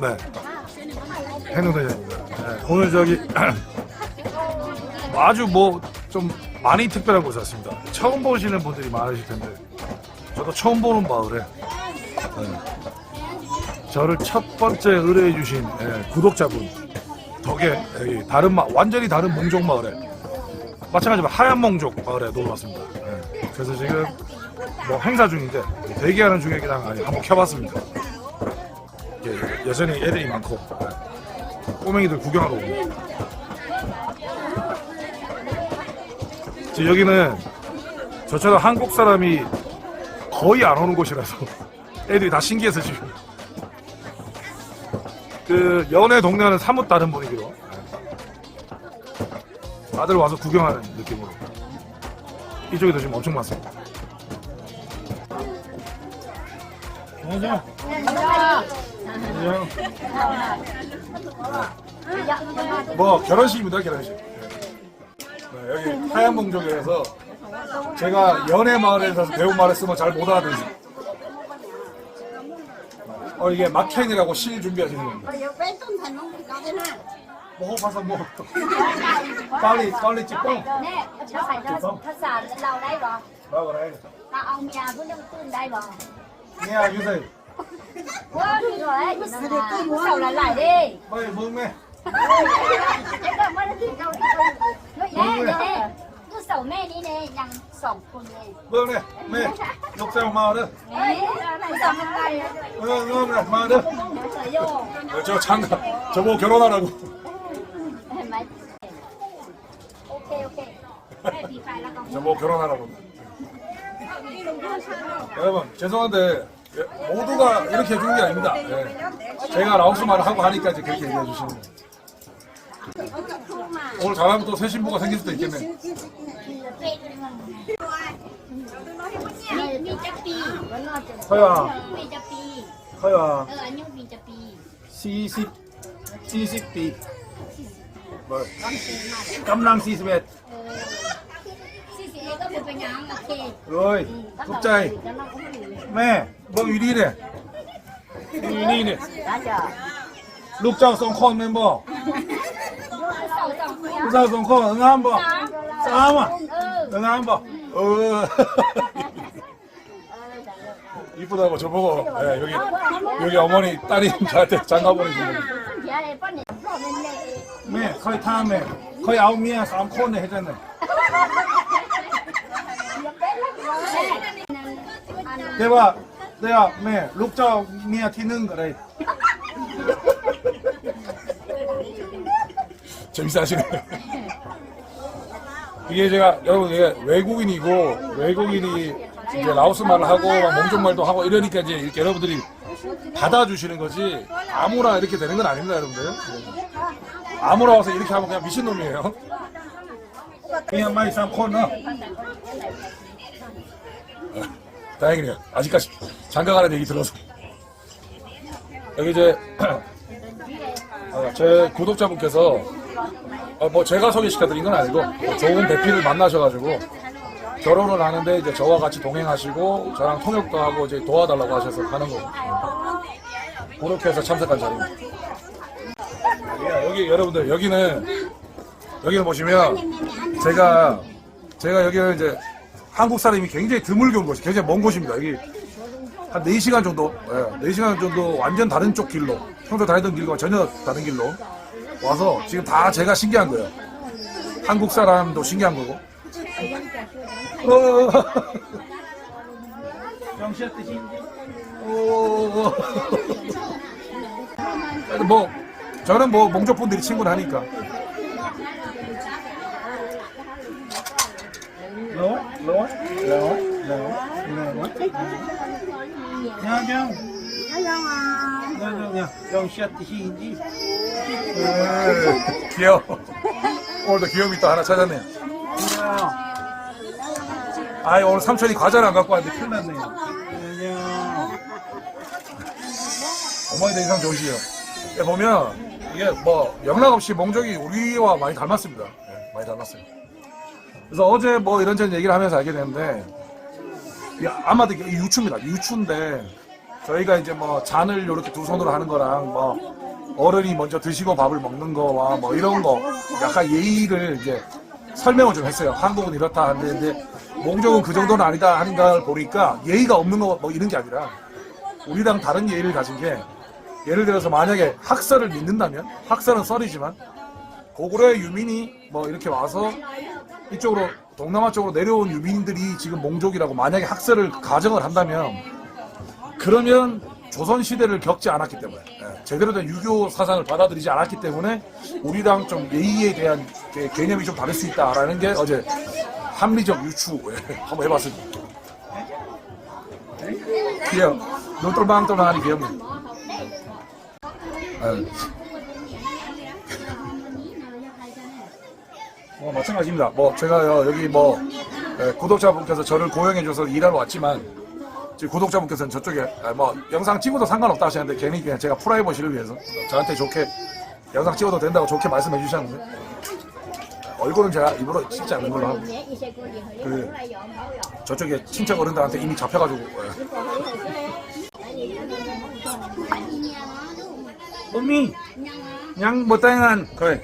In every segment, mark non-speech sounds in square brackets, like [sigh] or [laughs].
네. 행동대장입니다. 네, 오늘 저기 [clears throat] 아주 뭐 좀 많이 특별한 곳에 왔습니다. 처음 보시는 분들이 많으실 텐데 저도 처음 보는 마을에 네, 저를 첫 번째 의뢰해 주신 예, 구독자분 덕에 여기 다른 마, 완전히 다른 몽족 마을에 마찬가지로 하얀 몽족 마을에 놀러 왔습니다. 예, 그래서 지금 뭐 행사 중인데 대기하는 중이긴 한데 한번 켜봤습니다. 예, 여전히 애들이 많고 예, 꼬맹이들 구경하러 오고 지금 여기는 저처럼 한국 사람이 거의 안 오는 곳이라서 [laughs] 애들이 다 신기해서 지금 그 연애 동네와는 사뭇 다른 분위기로 예. 다들 와서 구경하는 느낌으로 이쪽에도 지금 엄청 많습니다. 안녕하세요. 안녕. 뭐 결혼식입니다 결혼식. 네, 여기 하얀 몽족에서 제가 연애 마을에서 배운 말을 쓰면 잘 못 알아듣지. 어 이게 마켄이라고 시 준비하시는 겁니다. Nào 뭐 봐서 뭐 빨리 빨리 찍고 bỏ 나가라 해. Tao ông nhà cứ nâng tương đây bỏ 네 주세요. Đi rồi nó lại lại đi mới đi đâu đi Nói mẹ đi nè, nhằng sổng. 네. 어, 어, 어, 저 저보고 결혼하라고. 저보고 결혼하라고. 여러분 죄송한데 예, 모두가 이렇게 해주는 게 아닙니다. 예. 제가 라오스 말을 하고 하니까 이제 그렇게 얘기해 주시는 거예요. 오늘 잘하면 또 새 신부가 생길 수도 있겠네. Chắc pi 40, 40비. 뭐, 깜랑 41. Ờ Xì 어이, đủ 매, 뭐 유리네. 유리네. Đã chờ 룩장 송콘 멤버. 한 번. 싸마. 어. [laughs] 이쁘다고 저보고 예, 여기 여기 어머니 딸이 [laughs] 저한테 장가 보내주는 거. Dạ này có niệm rồi lên đây 네, 거의 다음에 거의 아홉 미야 삼콘에 해줬네. [laughs] 대박. 내가 매 룩장 미야 튀는 거래. 재밌어 하시네. 이게 제가 여러분 이게 외국인이고 외국인이 이제 라오스 말을 하고 막 몽족 말도 하고 이러니까 이제 이렇게 여러분들이 받아주시는 거지 아무나 이렇게 되는 건 아닙니다 여러분들. 아무나 와서 이렇게 하면 그냥 미친놈이에요. 삼콘 어. 다행이네요. 아직까지 장가 가는 얘기 들어서. 여기 이제 어, [clears throat] 제 구독자분께서 어, 뭐 제가 소개시켜드린 건 아니고 뭐 좋은 배필을 만나셔가지고 결혼을 하는데 이제 저와 같이 동행하시고 저랑 통역도 하고 이제 도와달라고 하셔서 하는 거고 그렇게 해서 참석한 자리입니다. 여기 여러분들 여기는 여기는 보시면 제가 제가 여기는 이제 한국 사람이 굉장히 드물게 온 곳이 굉장히 먼 곳입니다. 여기 한 4시간 정도, 예, 4시간 정도 완전 다른 쪽 길로, 평소 다니던 길과 전혀 다른 길로 와서 지금 다 제가 신기한 거예요. 한국 사람도 신기한 거고. 어, [laughs] 그래도 뭐, 저는 뭐, 몽족분들이 친구를 하니까. 로, 로, 로, 로, 로. 야, 야. 야, 야, 영시야 뜻이인지. 귀여워. 오늘도 귀요미 또 하나 찾았네요. 아이, 오늘 삼촌이 과자를 안 갖고 왔는데 큰일 났네요. 어머니도 인상 좋으시죠? 예, 보면, 이게 뭐, 영락 없이 몽족이 우리와 많이 닮았습니다. 예, 많이 닮았어요. 그래서 어제 뭐 이런저런 얘기를 하면서 알게 됐는데, 이 아마도 이게 유추입니다. 유추인데, 저희가 이제 뭐 잔을 이렇게 두 손으로 하는 거랑 뭐 어른이 먼저 드시고 밥을 먹는 거와 뭐 이런 거 약간 예의를 이제 설명을 좀 했어요. 한국은 이렇다 하는데 몽족은 그 정도는 아니다 하는 걸 보니까 예의가 없는 거 뭐 이런 게 아니라 우리랑 다른 예의를 가진 게 예를 들어서 만약에 학설을 믿는다면 학설은 썰이지만 고구려의 유민이 뭐 이렇게 와서 이쪽으로 동남아 쪽으로 내려온 유민들이 지금 몽족이라고 만약에 학설을 가정을 한다면 그러면 조선 시대를 겪지 않았기 때문에 예, 제대로 된 유교 사상을 받아들이지 않았기 때문에 우리랑 좀 예의에 대한 개- 개념이 좀 다를 수 있다라는 게 어제 합리적 유추 예, 한번 해봤습니다. 귀여워. 눈돌망돌망하니 귀엽네. 아유. 뭐 마찬가지입니다. 뭐 제가요 여기 뭐 예, 구독자분께서 저를 고용해줘서 일하러 왔지만 지금 구독자분께서는 저쪽에 아, 뭐 영상 찍어도 상관없다 하시는데 괜히 그냥 제가 프라이버시를 위해서 저한테 좋게 영상 찍어도 된다고 좋게 말씀해 주셨는데 얼굴은 제가 일부러 찍지 않는 걸로 하고 그 저쪽에 친척 어른들한테 이미 잡혀가지고 예. 언니 양 못다잉한 그래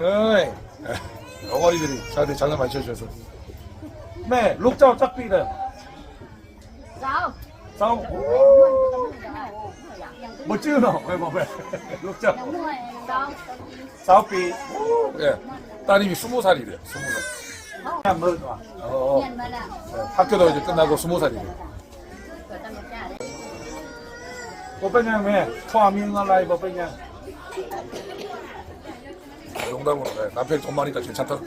Ơi 어머니들이 저한테 장난 많이 쳐주셔서 네 룩자오 짝비다 sao 싸우 뭐 찍으노 왜뭐왜 룩자오 đúng rồi sao 싸우비 예 따님이 스무 살이래요 스무 살 그냥 뭐 어, 네, 학교도 이제 끝나고 스무 살이래 뽀빼냥 농담으로 네, 남편이 돈 많으니까 괜찮다.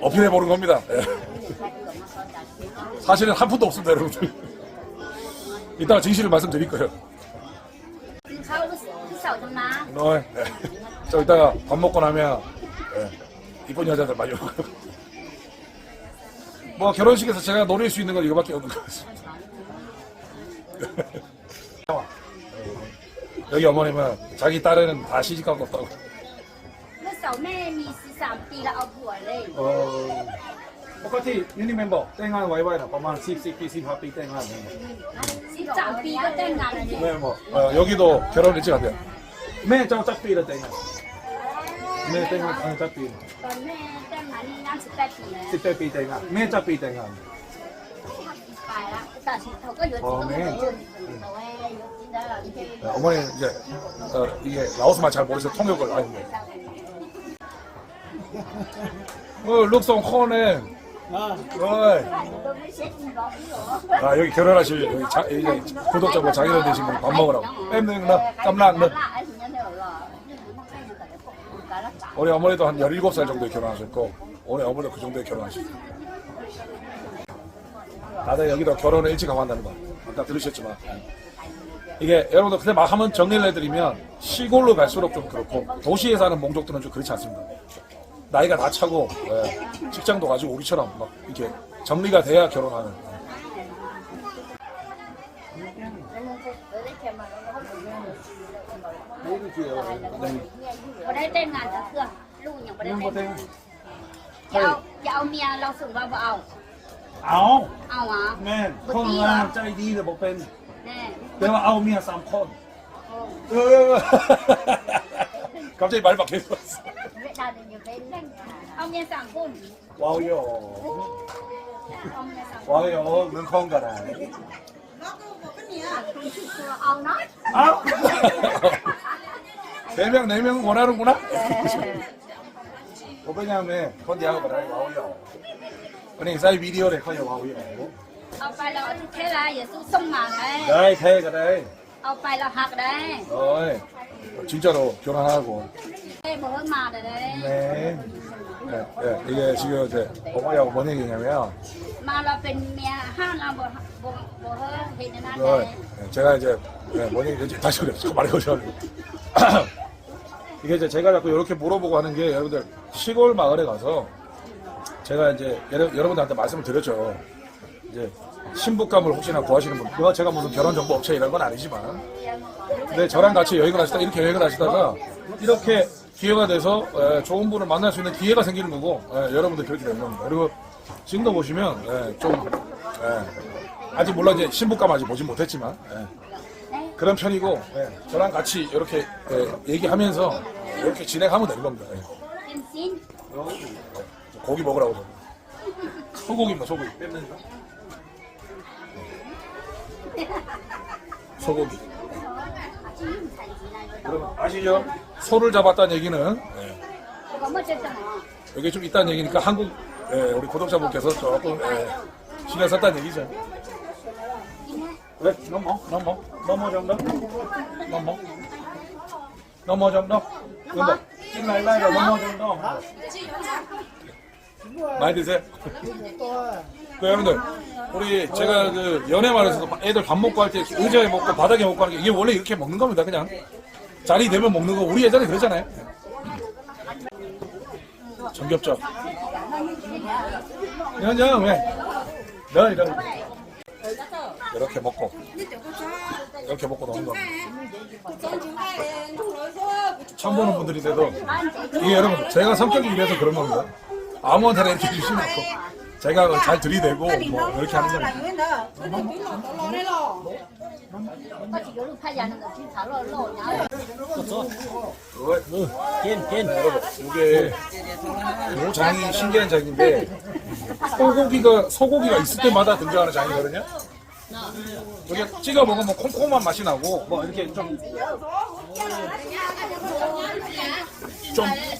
어필해 보는 겁니다. 예. 사실은 한 푼도 없습니다 여러분들. 이따가 진실을 말씀드릴 거예요. má 어, 네. 저 이따가 밥 먹고 나면 예, 이쁜 여자들 많이 오고. 뭐 결혼식에서 제가 노릴 수 있는 건 이거밖에 없는 것 같습니다 여기 어머님은 자기 딸에는 다 시집가고 없다고 lúc sau mẹ mi sư sạm tì là ông bùa lên 어, ปกติยูนิเมมบอกแต่งงานไว้ไว้นะประมาณ10 10ปี15ปีแต่งงาน sư sạm tì có tên ngàn là gì 네, 뭐 어, 여기도 결혼 일찍 한대요. 매 저 짝비를 땡. 매 땡, 아 짝비. còn mẹ tên ngàn đi năm十八tì này 10대 땡. 매 짝비 땡. phải là ta chỉ thầu có yếu Ờ, tố mẹ. cái rồi rồi yếu tố đó là cái 네, 어머니 이제 어, 이게 라오스말 잘 모르셔서 통역을 하는 거예요. 어, 룩송 코네. 어, ý rồi 아 여기 결혼하실 여기 자, 이제 구독자분 자기들 되신 분밥 먹으라고. 엠는 나 깜락는 우리 어머니도 한 17살 정도에 결혼하셨고 우리 어머니도 그 정도에 결혼하셨어요. 다들 여기도 결혼을 일찍 하고 한다는 거 아까 들으셨지만 이게 여러분들 근데 막 하면 정리를 해드리면 시골로 갈수록 좀 그렇고 도시에 사는 몽족들은 좀 그렇지 않습니다. 나이가 다 차고 예, 직장도 가지고 우리처럼 막 이렇게 정리가 돼야 결혼하는 ở đây tên ngàn thật thường lưu nhỉ ở đây tên dạo dạo míaเราส่งvào vào เอา เอาเอาวะแม่คนงามใจดีแต่บอกเป็นแน่แต่ว่าเอาเมียสามคนเออเขาใจบานบักเลยเวลาเดินอยู่ปเรื่เอาเมียสามคนว้าวโยเย่งว้าวโยเมืองคงก็ได้เอาเนาะเอาเป็นเมียองไหนเมียองหัวหน้าลุงกูนะผมเป็นยังไงคนเดียวก็ได้ว้าวโย 그냥 사이 giờ su sông mà đấy 나이 태 가라 ông phải là học đấy 어이 진짜로 결혼하고 đây bữa mà rồi đấy 네. 네, 네, 이게 지금 이제 어머니하고 뭔 얘기냐면 ha là bữa bữa bữa hơn thì nên ăn 이거 đấy 네, 제가 이제 네, 뭔 얘기 다시 그래 자꾸 말해보셔가지고 이게 이제 제가 자꾸 이렇게 물어보고 하는 게 여러분들 시골 마을에 가서 제가 이제 여러, 여러분들한테 말씀을 드렸죠 이제 신부감을 혹시나 구하시는 분 그거 제가 무슨 결혼 정보 업체 이런 건 아니지만 근데 저랑 같이 여행을 하시다 이렇게 여행을 하시다가 이렇게 기회가 돼서 예, 좋은 분을 만날 수 있는 기회가 생기는 거고 예, 여러분들 그렇게 되는 겁니다. 그리고 지금도 보시면 예, 좀 예, 아직 물론 이제 신부감 아직 보진 못했지만 예, 그런 편이고 예, 저랑 같이 이렇게 예, 얘기하면서 이렇게 진행하면 되는 겁니다. 고기 먹으라고 저. 소고기입니다 소고기 소고기 여러분 아시죠? 소를 잡았다는 얘기는 예, 여기 좀 있다는 얘기니까 한국 예, 우리 구독자분께서 조금 예, 신경 썼다는 얘기죠 왜? 넘어? 넘어? 넘어 정도? 넘어? 넘어 정도? 넘어? 정도? 많이 드세요? 그 여러분들 우리 제가 그 연애 말에서도 애들 밥 먹고 할 때 의자에 먹고 바닥에 먹고 하는 게 이게 원래 이렇게 먹는 겁니다 그냥. 자리 되면 먹는 거. 우리 예전에 그랬잖아요. 정겹죠? 연정 왜? 너 이런 이렇게 먹고. 이렇게 먹고 노는 겁니다. 처음 보는 분들인데도 이게 여러분 제가 성격이 이래서 그런 겁니다 아무한테나 이렇게 주시지 않고. 제가 잘 들이대고 뭐 이렇게 하는 thả lô lô nhá. 이게 요 장이 신기한 장인데 소고기가 소고기가 있을 때마다 등장하는 장이거든요. 여기 찍어 먹으면 콩콩한 맛이 나고 뭐 이렇게 좀좀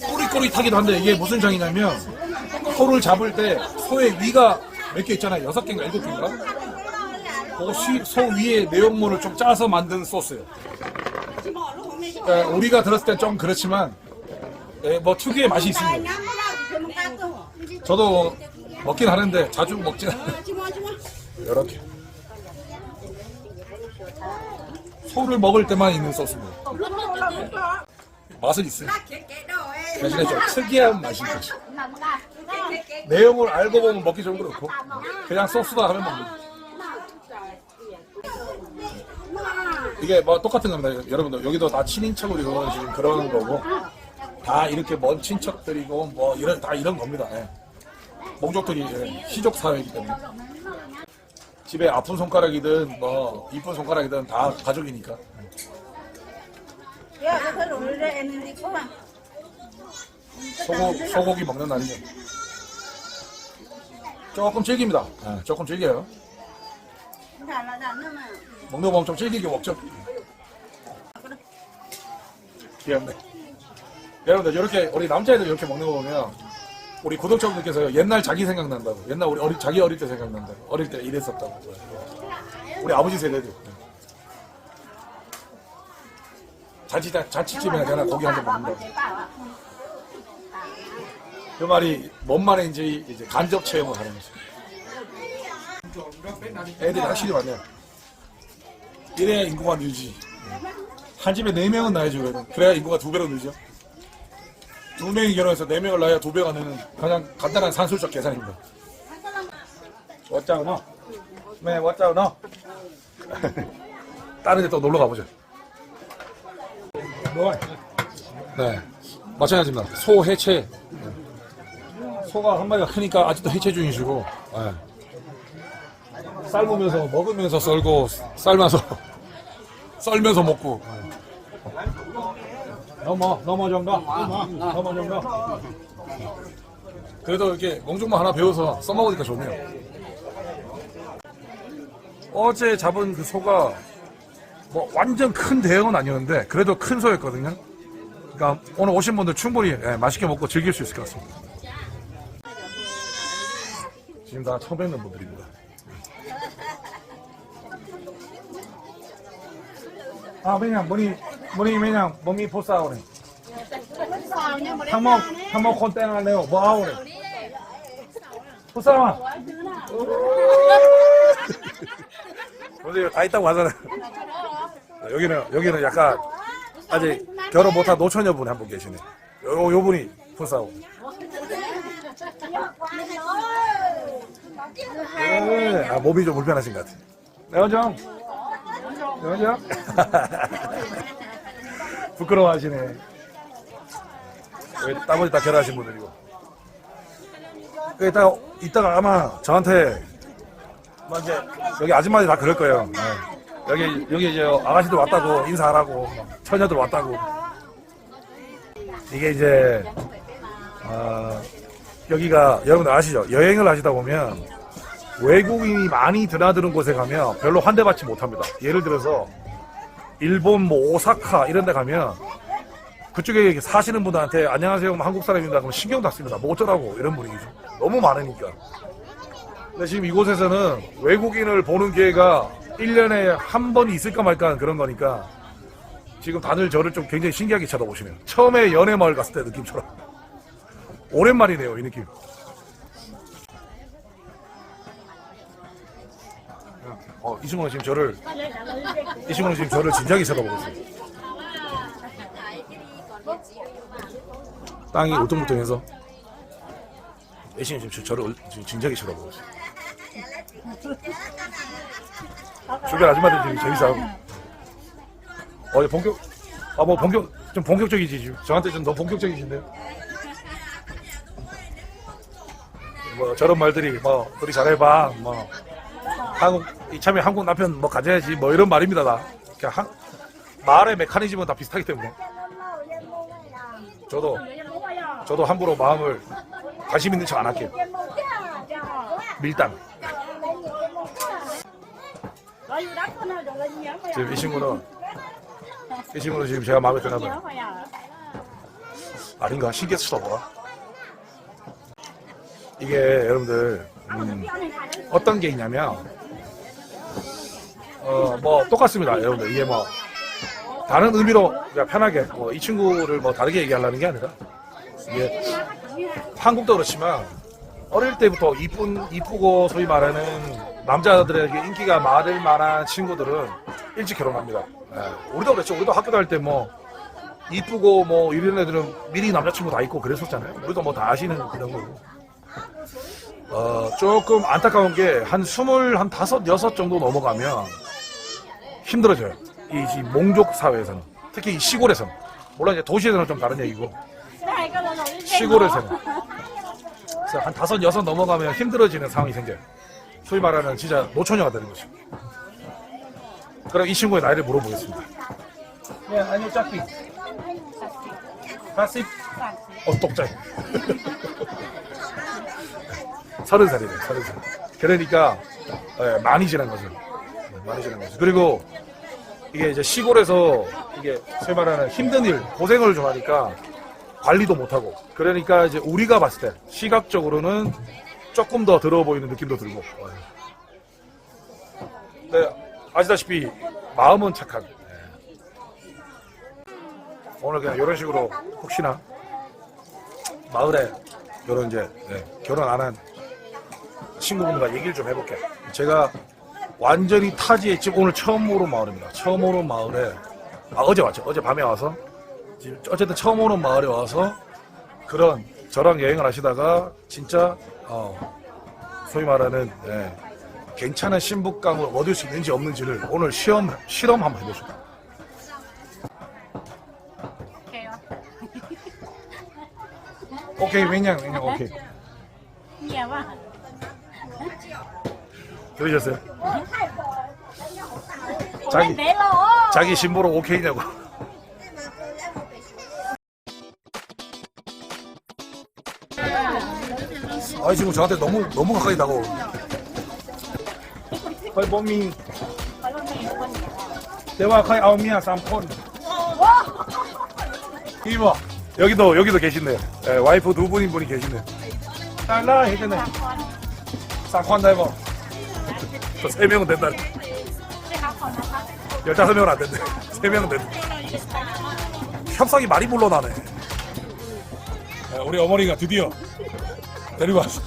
꼬릿꼬릿하기도 한데 이게 무슨 장이냐면 소를 잡을 때 소의 위가 몇 개 있잖아요. 여섯 개인가 일곱 개인가? 그 시- 소 위에 내용물을 좀 짜서 만든 소스예요. 그러니까 우리가 들었을 땐 좀 그렇지만 예, 뭐 특유의 맛이 있습니다. 저도 먹긴 하는데 자주 먹진 않아요. 이렇게 소를 먹을 때만 있는 소스입니다. 맛은 있어요. 대신에 좀 특이한 mà ra. 내용을 알고 보면 먹기 좀 그렇고 그냥 소스다 하면 먹는 거죠. 이게 뭐 똑같은 겁니다. 여러분들 여기도 다 친인척으로 이루어지는 그런 거고 다 이렇게 먼 친척들이고 뭐 이런 다 이런 겁니다. 예. 몽족들이 예, 시족 사회이기 때문에 집에 아픈 손가락이든 뭐 이쁜 손가락이든 다 가족이니까 소고, 소고기 먹는 날이죠. 조금 질깁니다. 예, 조금 질겨요. 먹는 거 보면 좀 질기게 먹죠. 귀엽네. 여러분들 이렇게 우리 남자애들 이렇게 먹는 거 보면 우리 구독자분들께서 옛날 자기 생각난다고 옛날 우리 어리, 자기 어릴 때 생각난다고 어릴 때 이랬었다고 우리 아버지 세대도 자칫 자칫집에 그냥 고기 한 점 먹는다고 그 말이 뭔 말인지 이제 간접 체험을 하는 거죠. 애들이 확실히 많네요. 이래야 인구가 늘지. 한 집에 네 명은. 그래도. 그래야 인구가 두 배로 늘죠. 두 명이 결혼해서 네 명을 낳아야 두 배가 느는 그냥 간단한 산술적 계산입니다. 너? 네, 너? [laughs] 다른 데 또 놀러 가보죠. 네. 마찬가지입니다. 소 해체. 소가 한 마리가 크니까 아직도 해체 중이시고, 예. 삶으면서, 먹으면서 썰고, 삶아서, [laughs] 썰면서 먹고. 넘어, 넘어 정도? 넘어 정도? 그래도 이렇게 몽종만 하나 배워서 써먹으니까 좋네요. 어제 잡은 그 소가 뭐 완전 큰 대형은 아니었는데 그래도 큰 소였거든요. 그러니까 오늘 오신 분들 충분히 예, 맛있게 먹고 즐길 수 있을 것 같습니다. 지금 다 처음 뵙는 분들입니다. 아, 그냥 머리, 머리 그냥 몸이 보싸오네. 한번, 한번 콘텐츠네요. 뭐 하오네. 보싸마. 근데 다 있다고 하잖아요. [laughs] 여기는, 여기는 약간 아직 결혼 못한 노처녀분이 한 분 계시네. 요, 요 분이 보싸오. 네, 아, 몸이 좀 불편하신 것 같아요. 네, 원정. 네, 원정. 부끄러워하시네. 여기 나머지 다 결혼하신 분들이고. 그 이따 이따가 아마 저한테 뭐 이제 여기 아줌마들이 다 그럴 거예요. 네. 여기 여기 이제 아가씨들 왔다고 인사하라고 처녀들 왔다고. 이게 이제 어, 여기가 여러분들 아시죠? 여행을 하시다 보면 외국인이 많이 드나드는 곳에 가면 별로 환대받지 못합니다. 예를 들어서 일본 뭐 오사카 이런 데 가면 그쪽에 사시는 분들한테 안녕하세요 그럼 한국 사람입니다 그러면 신경도 안 씁니다. 뭐 어쩌라고 이런 분위기죠. 너무 많으니까. 근데 지금 이곳에서는 외국인을 보는 기회가 1년에 한 번 있을까 말까 하는 그런 거니까 지금 다들 저를 좀 굉장히 신기하게 쳐다보시네요. 처음에 연애 마을 갔을 때 느낌처럼. 오랜만이네요, 이 느낌. 어, 이 친구는 지금 저를, 이 친구는 지금 저를 진지하게 쳐다보고 있어요. 땅이 울퉁불퉁해서 이 친구는 지금 저- 저를 진지하게 쳐다보고 있어요. 주변 아줌마들 지금 재밌어하고. 어, 이제 본격, 아, 뭐, 본격, 좀 본격적이지, 지금. 저한테 좀 너무 본격적이신데요? 뭐, 저런 말들이, 뭐, 우리 잘해봐, 뭐, 한국, 이참에 한국 남편 뭐 가져야지, 뭐, 이런 말입니다, 다. 그냥 한, 말의 메커니즘은 다 비슷하기 때문에. 저도, 저도 함부로 마음을 관심 있는 척 안 할게요. 밀당. 지금 이 친구는, 이 친구는 지금 제가 마음에 드나 봐요. 아닌가? 신기해서 쳐다보라. 이게 여러분들 음, 어떤 게 있냐면 어 뭐 똑같습니다 여러분들 이게 뭐 다른 의미로 그냥 편하게 뭐 이 친구를 뭐 다르게 얘기하려는 게 아니라 이게 한국도 그렇지만 어릴 때부터 이쁜 이쁘고 소위 말하는 남자들에게 인기가 많을 만한 친구들은 일찍 결혼합니다. 예, 우리도 그랬죠. 우리도 학교 다닐 때 뭐 이쁘고 뭐 이런 애들은 미리 남자친구 다 있고 그랬었잖아요. 우리도 뭐 다 아시는 그런 거고. 어, 조금 안타까운 게 한 스물 한 다섯 여섯 정도 넘어가면 힘들어져요. 이 지금 몽족 사회에서는 특히 이 시골에서는 물론 이제 도시에서는 좀 다른 얘기고 시골에서는 그래서 한 다섯 여섯 넘어가면 힘들어지는 상황이 생겨요. 소위 말하는 진짜 노처녀가 되는 거죠. 그럼 이 친구의 나이를 물어보겠습니다. 네, 아니요, 짝기. 40. 어, 똑짜이. 서른 살이네, 서른 살. 그러니까, 예, 많이 지난 거죠. 네, 많이 지난 거죠. 그리고, 이게 이제 시골에서, 이게, 소위 말하는 힘든 일, 고생을 좀 하니까, 관리도 못하고. 그러니까 이제 우리가 봤을 때, 시각적으로는 조금 더 더러워 보이는 느낌도 들고. 예. 네, 아시다시피, 마음은 착한. 예. 오늘 그냥 이런 식으로, 혹시나, 마을에, 이런 이제, 예, 결혼 안 한 친구분과 얘기를 좀 해볼게요. 제가 완전히 타지에 지금 오늘 처음 오는 마을입니다. 처음 오는 마을에 아 어제 왔죠. 어제 밤에 와서 어쨌든 처음 오는 마을에 와서 그런 저랑 여행을 하시다가 진짜 어. 소위 말하는 예, 괜찮은 신부감을 얻을 수 있는지 없는지를 오늘 시험 실험 한번 해보시죠. 오케이 왜냐 왜냐 오케이. nhiều quá 들으셨어요? 자기 bé lỗ 자기 신부로 오케이냐고. 아 지금 저한테 너무 너무 가까이 다가오. 거의 몸이 대화 거의 아홉이야 삼콘. 이모 여기도 여기도 계신네. 예, 와이프 두 분인 분이 계시네. 나나 해드네. 쌍콘 다이버. 세 명은 된다. 열다섯 명은 안 된대. 세 명은 된대. 협상이 많이 물러나네. 네, 우리 어머니가 드디어 데리고 왔어.